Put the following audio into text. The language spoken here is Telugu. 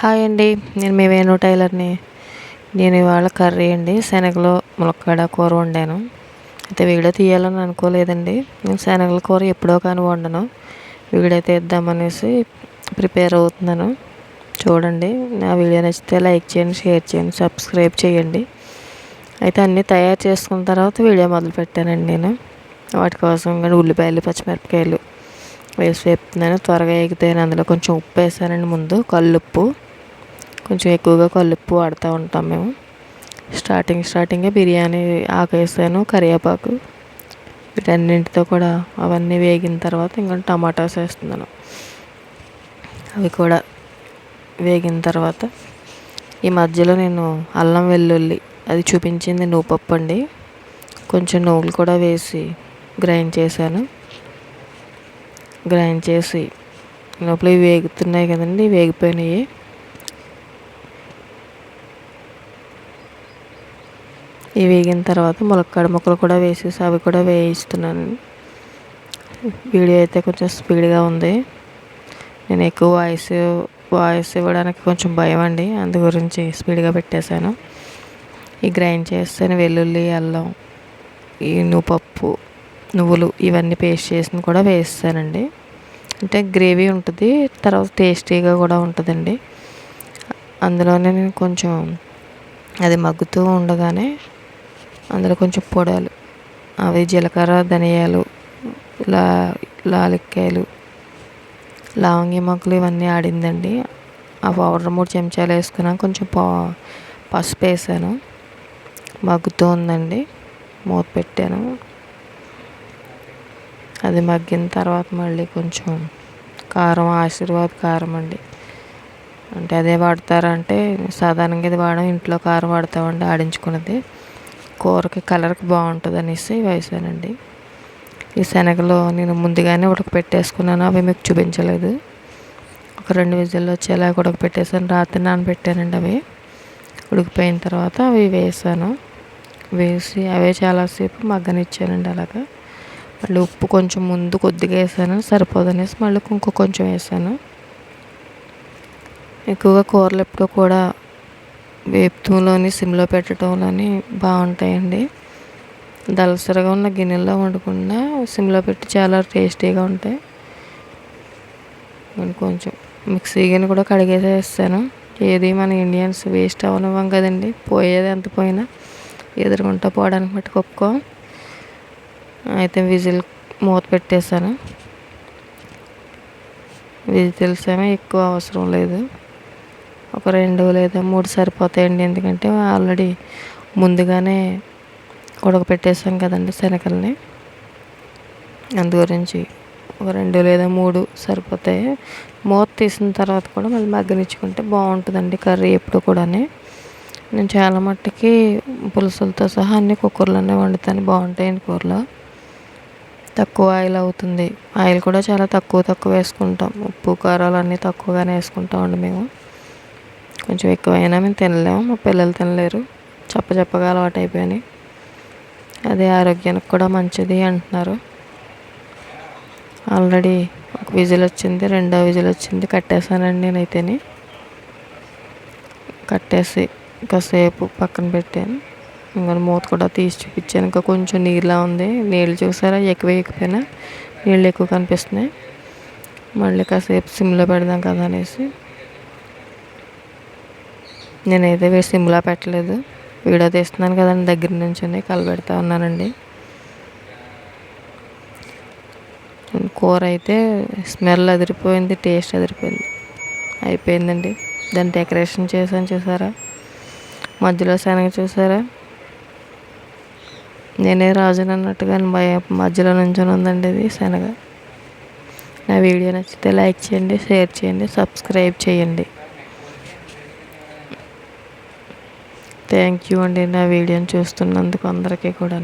హాయ్ అండి. నేను మీ వేణు టైలర్ని. నేను ఇవాళ కర్రీ అండి. శనగలు ములక్కాడ కూర వండాను. అయితే వీడియో తీయాలని అనుకోలేదండి. నేను శనగల కూర ఎప్పుడో కానీ వండను. వీడియో తీద్దామనేసి ప్రిపేర్ అవుతున్నాను. చూడండి. నా వీడియో నచ్చితే లైక్ చేయండి షేర్ చేయండి సబ్స్క్రైబ్ చేయండి. అయితే అన్నీ తయారు చేసుకున్న తర్వాత వీడియో మొదలు పెట్టానండి నేను. వాటి కోసం కానీ ఉల్లిపాయలు పచ్చిమిరపకాయలు వేసి వేపుతున్నాను. త్వరగా ఎగితే అందులో కొంచెం ఉప్పు వేసానండి ముందు. కల్లుప్పు. కొంచెం ఎక్కువగా కల్లుప్పు వాడుతూ ఉంటాం మేము. స్టార్టింగ్ స్టార్టింగే బిర్యానీ ఆకు వేసాను కరివేపాకు. వీటన్నింటితో కూడా అవన్నీ వేగిన తర్వాత ఇంకా టమాటాస్ వేస్తున్నాను. అవి కూడా వేగిన తర్వాత ఈ మధ్యలో నేను అల్లం వెల్లుల్లి అది చూపించింది నువ్వుపప్పు అండి. కొంచెం నువ్వులు కూడా వేసి గ్రైండ్ చేశాను. గ్రైండ్ చేసి లోపల వేగుతున్నాయి కదండి వేగిపోయినాయి. ఇవి వేగిన తర్వాత ములక్కాడ ముక్కలు కూడా వేసేసి అవి కూడా వేయిస్తున్నాను. వీడియో అయితే కొంచెం స్పీడ్గా ఉంది. నేను ఎక్కువ వాయిస్ వాయిస్ ఇవ్వడానికి కొంచెం భయం అండి. అందు గురించి స్పీడ్గా పెట్టేశాను. ఈ గ్రైండ్ చేస్తాను వెల్లుల్లి అల్లం ఈ నువ్వుపప్పు నువ్వులు ఇవన్నీ పేస్ట్ చేసిన కూడా వేస్తానండి. అంటే గ్రేవీ ఉంటుంది తర్వాత టేస్టీగా కూడా ఉంటుందండి. అందులోనే నేను కొంచెం అది మగ్గుతూ ఉండగానే అందులో కొంచెం పొడాలు. అవి జీలకర్ర ధనియాలు లా లాలిక్కాయలు లవంగి మొక్కలు ఇవన్నీ ఆడిందండి. ఆ పౌడర్ మూడు చెంచాలు వేసుకున్నాను కొంచెం పా పసుపు వేసాను. మగ్గుతూ ఉందండి. మూత పెట్టాను. అది మగ్గిన తర్వాత మళ్ళీ కొంచెం కారం ఆశీర్వాద్ కారం అండి. అంటే అదే వాడతారంటే సాధారణంగా ఇది వాడడం ఇంట్లో కారం వాడతామండి ఆడించుకున్నది. కూరకి కలర్కి బాగుంటుంది అనేసి వేసానండి ఈ శనగలు నేను ముందుగానే ఉడకపెట్టేసుకున్నాను అవి మీకు చూపించలేదు. ఒక రెండు విజిల్లు వచ్చేలా ఉడకపెట్టేసాను రాత్రి నానబెట్టానండి అవి. ఉడికిపోయిన తర్వాత అవి వేసాను. వేసి అవే చాలాసేపు మగ్గనిచ్చానండి అలాగా. మళ్ళీ ఉప్పు కొంచెం ముందు కొద్దిగా వేసాను సరిపోదనేసి మళ్ళీ ఇంకో కొంచెం వేసాను. ఎక్కువగా కూరలు ఎప్పుడు కూడా వేపుతూలోని సిమ్లో పెట్టడంలోని బాగుంటాయండి. దలసరగా ఉన్న గిన్నెల్లో వండకుండా సిమ్లో పెట్టి చాలా టేస్టీగా ఉంటాయి. నేను కొంచెం మిక్సీ గిన్నె కూడా కడిగేసేస్తాను. ఏది మన ఇండియన్స్ వేస్ట్ అవనివ్వం కదండి. పోయేది ఎంత పోయినా ఎదురుకుంటా పోవడానికి మట్టి ఒప్పుకో. అయితే విజిల్ మూత పెట్టేశాను. విజిల్స్ ఏమో ఎక్కువ అవసరం లేదు. ఒక రెండు లేదా మూడు సరిపోతాయండి. ఎందుకంటే ఆల్రెడీ ముందుగానే ఉడకపెట్టేసాం కదండి శనగల్ని. అందు గురించి ఒక రెండు లేదా మూడు సరిపోతాయి. మూత తీసిన తర్వాత కూడా మళ్ళీ మగ్గనిచ్చుకుంటే బాగుంటుందండి కర్రీ ఎప్పుడు కూడా నేను చాలా మట్టుకి పులుసులతో సహా అన్ని కుక్కర్లోనే వండుతాను. బాగుంటాయండి కూరలో. తక్కువ ఆయిల్ అవుతుంది. ఆయిల్ కూడా చాలా తక్కువ తక్కువ వేసుకుంటాం. ఉప్పు కారాలు అన్నీ తక్కువగానే వేసుకుంటామండి మేము. కొంచెం ఎక్కువైనా మేము తినలేము. మా పిల్లలు తినలేరు. చప్ప చప్పగా అలవాటు అయిపోయినాయి. అది ఆరోగ్యానికి కూడా మంచిది అంటున్నారు. ఆల్రెడీ ఒక విజిల్ వచ్చింది రెండో విజిల్ వచ్చింది. కట్టేసానండి నేనైతేని. కట్టేసి కాసేపు పక్కన పెట్టాను. ఇంకా మూత కూడా తీసి చూపించాను. ఇంకా కొంచెం నీరులా ఉంది. నీళ్ళు చూసారా? ఎక్కువ ఎక్కువైనా నీళ్ళు ఎక్కువ కనిపిస్తున్నాయి. మళ్ళీ కాసేపు సిమ్లో పెడదాం కదా అనేసి. నేనైతే వేసి సిమ్లా పెట్టలేదు. వీడియో తీస్తున్నాను కదండి దగ్గర నుంచి కలబెడతా ఉన్నానండి. కూర అయితే స్మెల్ అదిరిపోయింది టేస్ట్ అదిరిపోయింది. అయిపోయిందండి. దాన్ని డెకరేషన్ చేశాను చూసారా? మధ్యలో శనగ చూసారా? నేనే రాజుని అన్నట్టుగా భయ మధ్యలో నుంచొని ఉందండి ఇది శనగ. నా వీడియో నచ్చితే లైక్ చేయండి షేర్ చేయండి సబ్స్క్రైబ్ చేయండి. థ్యాంక్ యూ అండి నా వీడియోని చూస్తున్నందుకు అందరికీ కూడా